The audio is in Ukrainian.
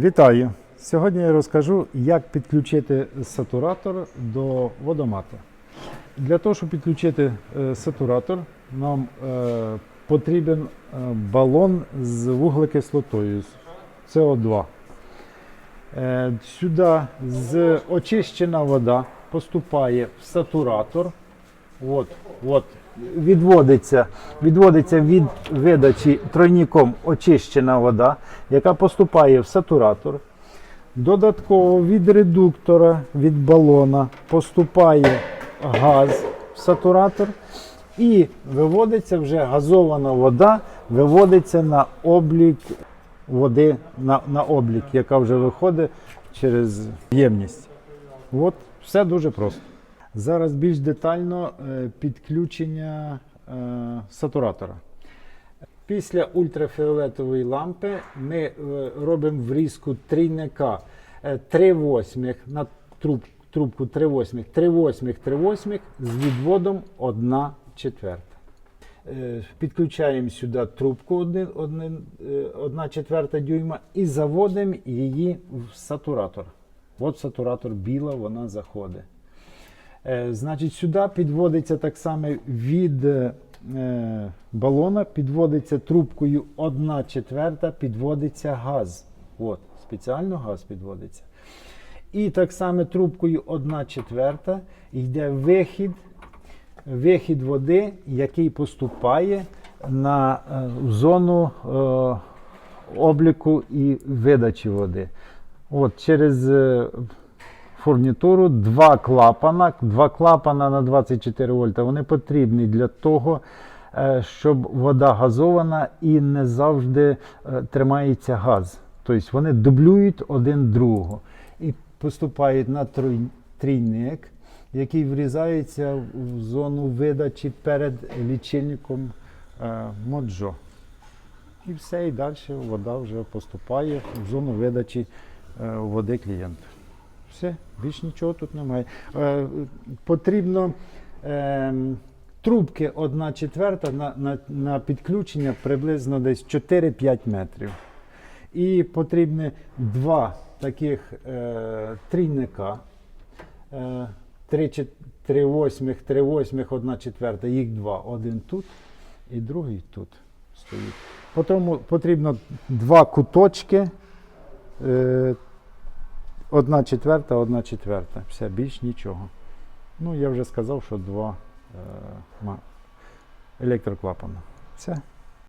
Вітаю! Сьогодні я розкажу, як підключити сатуратор до водомата. Для того, щоб підключити е, сатуратор, нам е, потрібен е, балон з вуглекислотою СО2. Е, Сюди з очищена вода поступає в сатуратор. От, от, відводиться, відводиться від видачі тройником очищена вода, яка поступає в сатуратор. Додатково від редуктора, від балона поступає газ в сатуратор і виводиться вже газована вода, виводиться на облік води, на, на облік, яка вже виходить через ємність. От, все дуже просто. Зараз більш детально е, підключення е, сатуратора. Після ультрафіолетової лампи ми е, робимо врізку трійника 3 восьмих на труб, трубку 3 восьмих, 3 восьмих, 3 восьмих з відводом 1 четверта. Підключаємо сюди трубку 1, 1, 1 четверта дюйма і заводимо її в сатуратор. От сатуратор біла, вона заходить. Е, Значить, сюди підводиться так само від е, балона, підводиться трубкою 1 четверта, підводиться газ. От, спеціально газ підводиться. І так само трубкою 1 четверта йде вихід, вихід води, який поступає на е, зону обліку і видачі води. От, через фурнітуру два клапана, два клапана на 24 вольта. Вони потрібні для того, е, щоб вода газована і не завжди е, тримається газ. Тобто вони дублюють один другого і поступають на трійник, який врізається в зону видачі перед лічильником е, Моджо. І все, і далі вода вже поступає в зону видачі води клієнту. Все, більш нічого тут немає. Е, потрібно е, трубки 1 четверта на, на, на підключення приблизно десь 4-5 метрів. І потрібні два таких е, трійника. Е, 3, 3 восьмих, 3 восьмих, 1 четверта, їх два. Один тут і другий тут стоїть. Потім потрібно два куточки. Е, Одна четверта, одна четверта. Все, більш нічого. Ну, я вже сказав, що два е, електроклапана. Все.